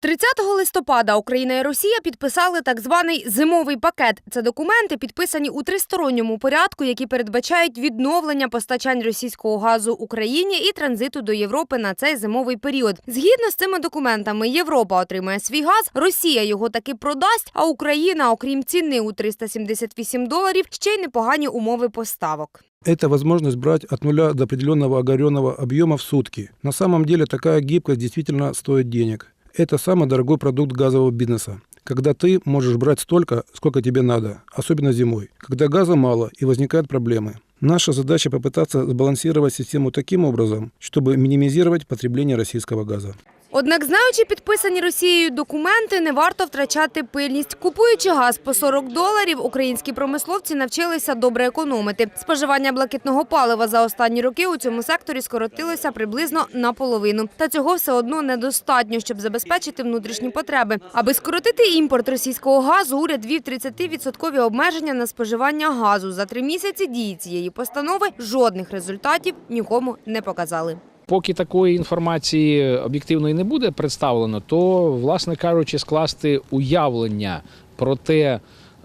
30 листопада Україна і Росія підписали так званий зимовий пакет. Це документи, підписані у тристоронньому порядку, які передбачають відновлення постачань російського газу Україні і транзиту до Європи на цей зимовий період. Згідно з цими документами, Європа отримає свій газ, Росія його таки продасть. А Україна, окрім ціни у 378 доларів, ще й непогані умови поставок. Это возможность брать от нуля до определенного оговоренного объема в сутки. На самом деле такая гибкость действительно стоит денег. Это самый дорогой продукт газового бизнеса. Когда ты можешь брать столько, сколько тебе надо, особенно зимой, когда газа мало и возникают проблемы. Наша задача попытаться сбалансировать систему таким образом, чтобы минимизировать потребление российского газа. Однак, знаючи підписані Росією документи, не варто втрачати пильність. Купуючи газ по 40 доларів, українські промисловці навчилися добре економити. Споживання блакитного палива за останні роки у цьому секторі скоротилося приблизно наполовину. Та цього все одно недостатньо, щоб забезпечити внутрішні потреби. Аби скоротити імпорт російського газу, уряд вів 30-відсоткові обмеження на споживання газу. За три місяці дії цієї постанови жодних результатів нікому не показали. Поки такої інформації об'єктивної не буде представлено, то, власне кажучи, скласти уявлення про те,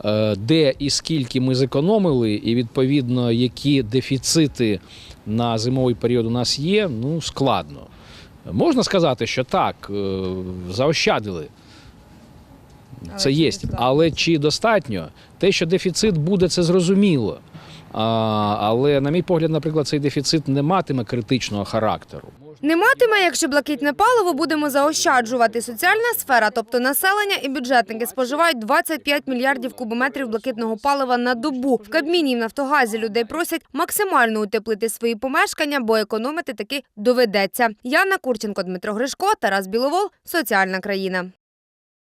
е, де і скільки ми зекономили, і відповідно які дефіцити на зимовий період у нас є, ну складно. Можна сказати, що так, е, заощадили. Це є. Але чи достатньо? Те, що дефіцит буде, це зрозуміло. А, але, на мій погляд, наприклад, цей дефіцит не матиме критичного характеру. Не матиме, якщо блакитне паливо будемо заощаджувати. Соціальна сфера, тобто населення і бюджетники, споживають 25 мільярдів кубометрів блакитного палива на добу. В Кабміні і в Нафтогазі людей просять максимально утеплити свої помешкання, бо економити таки доведеться. Яна Курченко, Дмитро Гришко, Тарас Біловол. Соціальна країна.